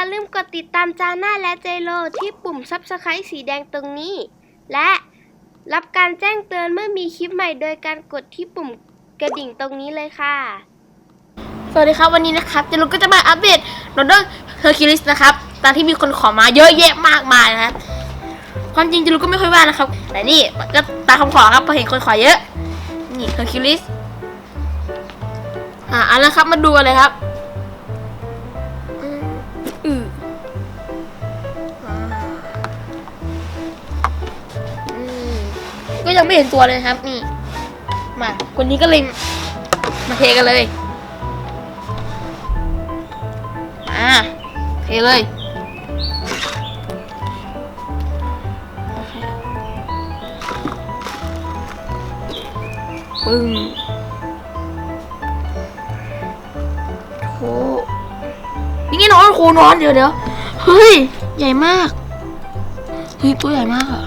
อย่าลืมกดติดตามจาน่าและเจโลที่ปุ่ม Subscribe สีแดงตรงนี้ และรับการแจ้งเตือนเมื่อมีคลิปใหม่โดยการกดที่ปุ่มกระดิ่งตรงนี้เลยค่ะ สวัสดีครับวันนี้นะครับเจลุก็จะมาอัปเดตโรดเดอร์เฮอร์คิวลิสนะครับตามที่มีคนขอมาเยอะแยะมากมายนะครับความจริงเจลุก็ไม่ค่อยว่านะครับแต่นี่ก็ตามคำขอครับพอเห็นคนขอเยอะนี่เฮอร์คิวลิสอ่าเอันแล้วครับมาดูกันเลยครับ ก็ยังไม่เห็นตัวเลยนะครับนี่มาคนนี้ก็เลยมาเทกันเลยอ่าเทเลยปึ้งโหนี่ไงนอนโคนอนเดี๋ยวเดี๋ยวเฮ้ย ใหญ่มาก เฮ้ย ตัวใหญ่มากอะ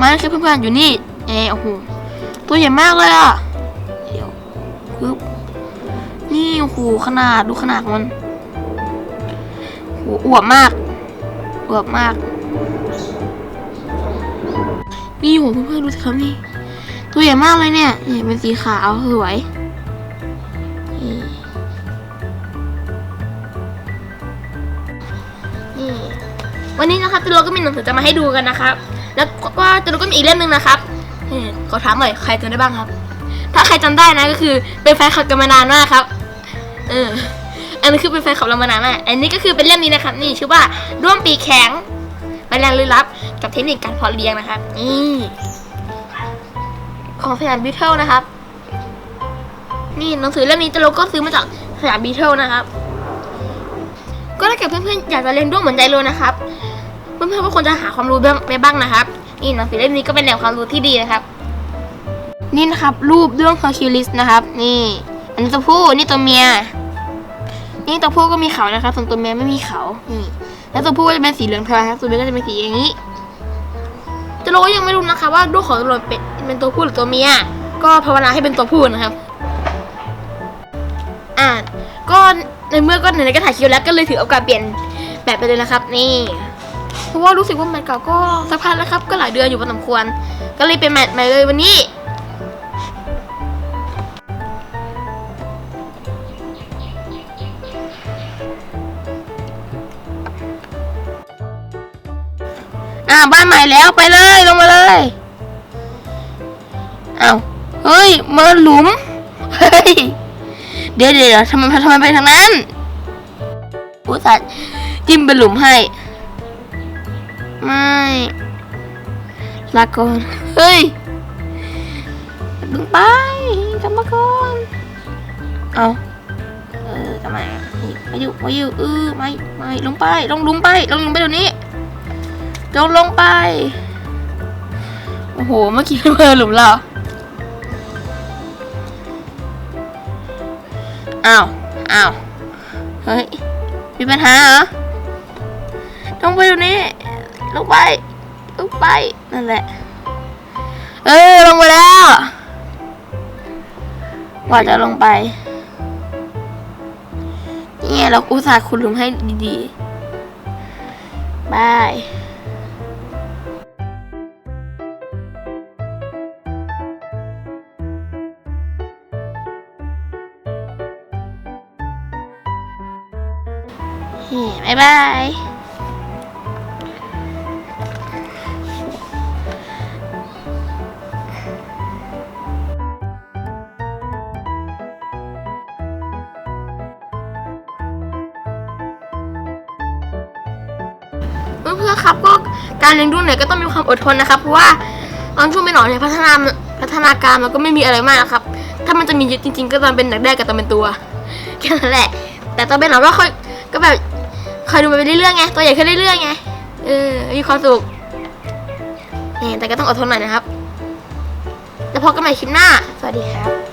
มมาแล้วครับเพื่อนๆอยู่นี่เออโอ้โหตัวใหญ่มากเลยอะเดี๋ยวปึ๊บนี่โอ้โหขนาดดูขนาดมันโอ้โหอวบมากอวบมากนี่โหเพื่อนๆดูสิครับนี่ตัวใหญ่มากเลยเนี่ยนี่เป็นสีขาวสวยนี่วันนี้นะครับตัวเราก็มีหนังสือจะมาให้ดูกันนะครับ แล้วก็ตัวเราก็มีอีกเล่มหนึ่งนะครับขอถามหน่อยใครจำได้บ้างครับ ถ้าใครจำได้นะก็คือเป็นแฟนคลับกันมานานมากครับ เออ อันนี้คือเป็นแฟนคลับเรามานานมาก อันนี้ก็คือเป็นเล่มนี้นะครับ นี่ชื่อว่าร่วมปีแข็งแมลงลึกลับ กับเทคนิคการเพาะเลี้ยงนะครับ นี่ของสยามบีเทิลนะครับ นี่หนังสือเล่มนี้จะโลก็ซื้อมาจากสยามบีเทิลนะครับ ก็ถ้าเกิดเพื่อนๆอยากจะเรียนร่วมเหมือนใจโลนะครับ เพื่อนๆก็ควรจะหาความรู้ไปบ้างนะครับ นี่หนังสือเล่มนี้ก็เป็นแหล่งความรู้ที่ดีนะครับ นี่นะครับ รูปเรื่อง Hercules นะครับ นี่ อันนี้ตัวผู้นี่ตัวเมีย นี่ตัวผู้ก็มีเขานะครับ ส่วนตัวเมียไม่มีเขานี่แล้วตัวผู้ก็จะเป็นสีเหลืองทองครับตัวเมียก็จะเป็นสีอย่างนี้จะโลก็ยังไม่รู้นะคะ ว่าลูกของตัวโลเป็นเป็นตัวผู้หรือตัวเมียก็ภาวนาให้เป็นตัวผู้นะครับ อ่าก็ในเมื่อก็ไหนๆก็ถ่ายคิวแล้วก็เลยถือโอกาสเปลี่ยนแบบไปเลยนะครับ นี่ เพราะว่ารู้สึกว่าแมตช์เก่าก็สักพักแล้วครับ ก็หลายเดือนอยู่พอสมควร ก็เลยเป็นแมตช์ใหม่เลยวันนี้ อ่าบ้านใหม่แล้วไปเลยลงมาเลยเอาเฮ้ยมาหลุมเฮ้ยเดี๋ยวเดี๋ยวทำไมทำไมไปทางนั้นผู้สัตว์จิ้มเป็นหลุมให้ ไม่ลาก่อนเฮ้ยดึงไปกลับมาก่อนเอาเออกลับมานี่มาอยู่มาอยู่เออไม่ไม่ลงไปลงลุมไปลงลุมไปเดี๋ยวนี้ลงลงไปโอ้โหเมื่อกี้เพิ่หลุมเราอ้าวอ้าวเฮ้ยมีปัญหาเหรอลงไปตรงนี้ ลงไปลงไปนั่นแหละ เออลงไปแล้วว่าจะลงไปเนี่ยเราอุตส่าห์ขุดหลุมให้ดีๆบายบายบาย เพื่อนๆครับก็การเลี้ยงดูเนี่ยก็ต้องมีความอดทนนะครับ เพราะว่าตอนช่วงเป็นหนอนเนี่ยพัฒนาพัฒนาการมันก็ไม่มีอะไรมากนะครับ ถ้ามันจะมีเยอะจริง ๆ ก็ตอนเป็นหนักแรกกับตอนเป็นตัวแค่นั้นแหละ แต่ตอนเป็นหนอนก็ค่อยก็แบบคอยดูไปเรื่อยๆไงตัวใหญ่ขึ้นเรื่อยๆไงเออมีความสุขเนี่ยแต่ก็ต้องอดทนหน่อยนะครับ แล้วพบกันใหม่คลิปหน้า สวัสดีครับ